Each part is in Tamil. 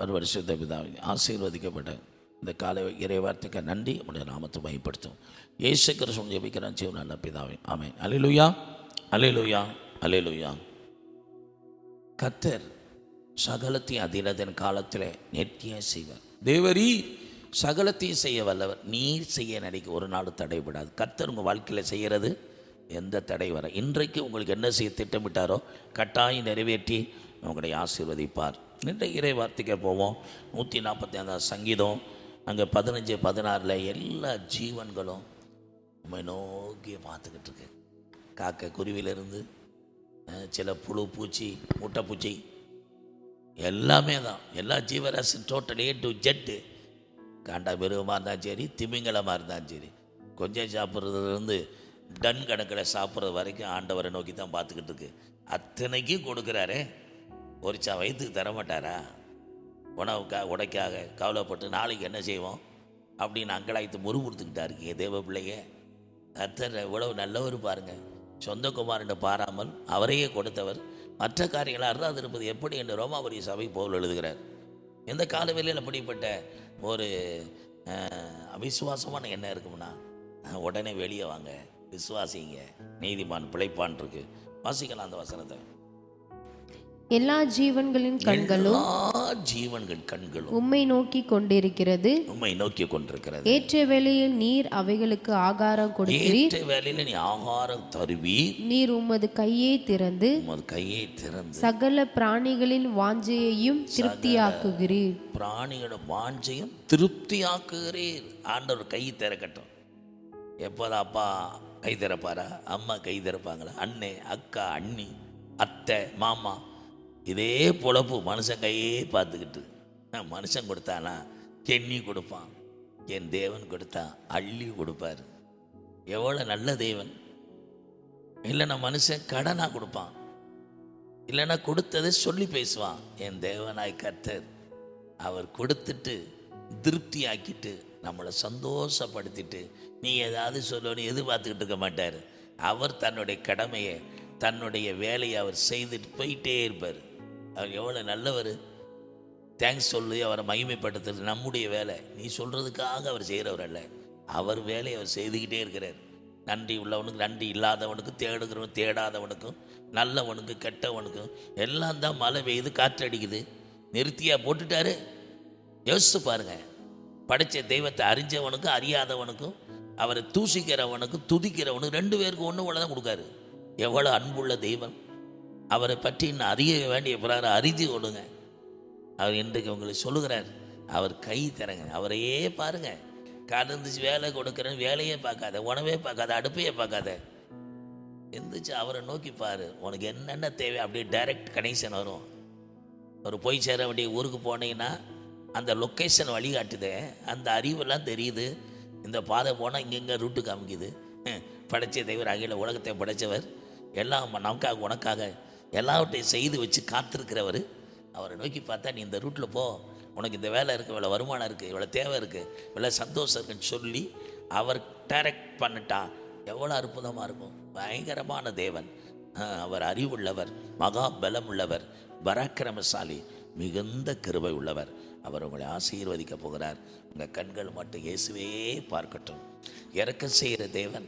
ஒரு வருஷத்தை பிதாவே ஆசீர்வதிக்கப்பட்ட இந்த காலை இறைவார்த்தைக்கு நன்றி. உடைய நாமத்தை மையப்படுத்தும் ஏசு கிருஷ்ணன் ஜெபிக்கிறான் ஜீவன் நல்ல பிதாவை. ஆமென். அலையிலுயா அலையிலுயா அலையிலுயா கத்தர் சகலத்தையும் அதினதன் காலத்தில் நெட்டியாக செய்வார். தேவரி சகலத்தையும் செய்ய வல்லவர். நீர் செய்ய நினைக்க ஒரு நாள் தடைபடாது. கத்தர் உங்கள் வாழ்க்கையில் செய்கிறது எந்த தடை வர இன்றைக்கு உங்களுக்கு என்ன செய்ய திட்டமிட்டாரோ கட்டாயம் நிறைவேற்றி உங்களை ஆசீர்வதிப்பார். நின்ற இறை வார்த்தைக்கு போவோம். நூற்றி நாற்பத்தி ஐந்தாம் சங்கீதம் அங்கே பதினஞ்சு பதினாறில் எல்லா ஜீவன்களும் நம்மை நோக்கி பார்த்துக்கிட்டு இருக்கு. காக்கை குருவிலிருந்து சில புழு பூச்சி முட்டைப்பூச்சி எல்லாமே தான் எல்லா ஜீவராசி டோட்டல் ஏ டு ஜெட்டு காண்டா மிருகமாக இருந்தாலும் சரி திமிங்கலமாக இருந்தாலும் சரி கொஞ்சம் சாப்பிட்றதுலேருந்து டன் கணக்கில் சாப்பிட்றது வரைக்கும் ஆண்டவரை நோக்கி தான் பார்த்துக்கிட்டு இருக்கு. அத்தனைக்கும் கொடுக்குறாரே. ஒரு வயிற்றுக்கு தரமாட்டாரா? உணவுக்காக உடைக்காக கவலைப்பட்டு நாளைக்கு என்ன செய்வோம்? அப்படின்னு அங்கலாய்த்து முறுமுறுத்துக்கிட்டா இருக்கீங்க தேவ பிள்ளைய. கர்த்தர் எவ்வளவு நல்லவர் பாருங்க. சொந்த பாராமல் அவரையே கொடுத்தவர். மற்ற காரியங்களை இருந்தால் இருப்பது எப்படி என்று ரோமாபுரி சபை போல் எழுதுகிறார். எந்த காலவெளியில் அப்படிப்பட்ட ஒரு அவிசுவாசமான எண்ணம் இருக்கும்னா உடனே வெளியே வாங்க. விசுவாசிங்க. நீதிமான் பிழைப்பான் இருக்கு. வாசிக்கலாம் அந்த வசனத்தை. எல்லா ஜீவன்களின் கண்களும் ஜீவன்கள் கண்களும் உம்மை நோக்கி கொண்டிருக்கிறது. உண்மை நோக்கி கொண்டிருக்கிறது. ஏற்ற வேளையில் நீர் அவைகளுக்கு ஆகாரம் கொடுக்கிறீர் ஏற்ற நீ ஆகாரம் தருவி நீர் உமது கையை திறந்து உமது கையை திறந்து சகல பிராணிகளின் வாஞ்சையையும் திருப்தியாக்குகிறீர். பிராணியோட வாஞ்சையும் திருப்தியாக்குகிறீர். ஆண்டவர் கை திறக்கட்டும். எப்போதான் அப்பா கை திறப்பாரா? அம்மா கை திறப்பாங்களா? அண்ணே அக்கா அண்ணி அத்தை மாமா இதே பொழப்பு மனுஷன் கையே பார்த்துக்கிட்டு நான் மனுஷன் கொடுத்தானா? கெண்ணி கொடுப்பான். என் தேவன் கொடுத்தா அள்ளி கொடுப்பாரு. எவ்வளோ நல்ல தேவன். இல்லைன்னா மனுஷன் கடனாக கொடுப்பான். இல்லைன்னா கொடுத்ததை சொல்லி பேசுவான். என் தேவனாய் கர்த்தர் அவர் கொடுத்துட்டு திருப்தி ஆக்கிட்டு நம்மளை சந்தோஷப்படுத்திட்டு நீ ஏதாவது சொல்லணும்னு எதிர்பார்த்துக்கிட்டு இருக்க மாட்டார். அவர் தன்னுடைய கடமையை தன்னுடைய வேலையை அவர் செய்துட்டு போயிட்டே இருப்பார். அவர் எவ்வளோ நல்லவர். தேங்க்ஸ் சொல்லி அவரை மகிமைப்படுத்துறது நம்முடைய வேலை. நீ சொல்கிறதுக்காக அவர் செய்கிறவர் அல்ல. அவர் வேலையை அவர் செய்துக்கிட்டே இருக்கிறார். நன்றி உள்ளவனுக்கு நன்றி இல்லாதவனுக்கு தேடுகிறவன் தேடாதவனுக்கும் நல்லவனுக்கு கெட்டவனுக்கும் எல்லாம் தான் மழை பெய்யுது காற்றடிக்குது நிறுத்தியாக போட்டுட்டாரு. யோசிச்சு பாருங்க. படைத்த தெய்வத்தை அறிஞ்சவனுக்கும் அறியாதவனுக்கும் அவரை தூசிக்கிறவனுக்கும் துதிக்கிறவனுக்கும் ரெண்டு பேருக்கு ஒன்று ஒன்று தான் கொடுக்காரு. எவ்வளோ அன்புள்ள தெய்வம். அவரை பற்றி இன்னும் அறிய வேண்டிய பிறகு அறிஞ்சு கொடுங்க அவர் இன்றைக்கு உங்களுக்கு சொல்லுகிறார். அவர் கை தரங்க அவரையே பாருங்க. கலந்துச்சு வேலை கொடுக்குறேன்னு வேலையே பார்க்காத உணவே பார்க்காத அடுப்பையே பார்க்காத. எந்திரிச்சு அவரை நோக்கி பாரு. உனக்கு என்னென்ன தேவை? அப்படியே டைரக்ட் கனெக்ஷன் வரும். ஒரு போய் சேர வேண்டிய ஊருக்கு போனீங்கன்னா அந்த லொக்கேஷன் வழிகாட்டுதே. அந்த அறிவெல்லாம் தெரியுது. இந்த பாதை போனால் இங்கெங்கே ரூட்டு காமிக்குது. படைச்ச தெய்வர் அகில உலகத்தை படைச்சவர். எல்லாம் நமக்காக உனக்காக. எல்லாவற்றையும் செய்து வச்சு காத்திருக்கிறவர். அவரை நோக்கி பார்த்தா நீ இந்த ரூட்டில் போ. உனக்கு இந்த வேலை இருக்குது இவ்வளோ வருமானம் இருக்குது இவ்வளோ தேவை இருக்குது இவ்வளோ சந்தோஷம் இருக்குன்னு சொல்லி அவர் டைரக்ட் பண்ணிட்டா எவ்வளோ அற்புதமாக இருக்கும். பயங்கரமான தேவன். அவர் அறிவுள்ளவர் மகா பலம் உள்ளவர் பராக்கிரமசாலி மிகுந்த கிருபை உள்ளவர் அவர் உங்களை ஆசீர்வதிக்க போகிறார். உங்கள் கண்கள் மட்டும் இயேசுவே பார்க்கட்டும். இறக்க செய்கிற தேவன்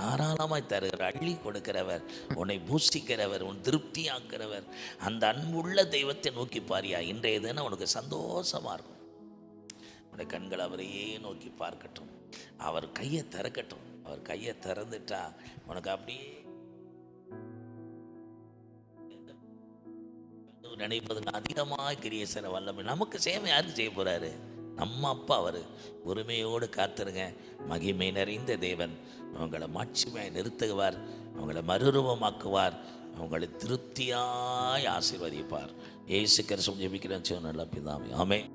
ஆறாளமாய் தருகிற அள்ளி கொடுக்கிறவர் உன்னை பூஷிக்கிறவர் உன் திருப்தியாக்கிறவர் அந்த அன்புள்ள தெய்வத்தை நோக்கி பாரியா. இன்றைய தினம் உனக்கு சந்தோஷமாக இருக்கும். உன்னுடைய கண்கள் அவரையே நோக்கி பார்க்கட்டும். அவர் கையை திறக்கட்டும். அவர் கையை திறந்துட்டா உனக்கு அப்படியே நினைப்பதுக்கு அதிகமாக கிரிய செய்கிற வல்லமை. நமக்கு சேவை யார் செய்ய போகிறாரு நம்ம அப்பா அவர். உரிமையோடு காத்துருங்க. மகிமை நிறைந்த தேவன். அவங்களை மாட்சிமையை நிறுத்துவார். அவங்களை மறுரூபமாக்குவார். அவங்களை திருப்தியாய் ஆசீர்வதிப்பார். ஏசு கரிசம் ஜெபிக்கிறேன் நல்ல பிதாமே ஆமே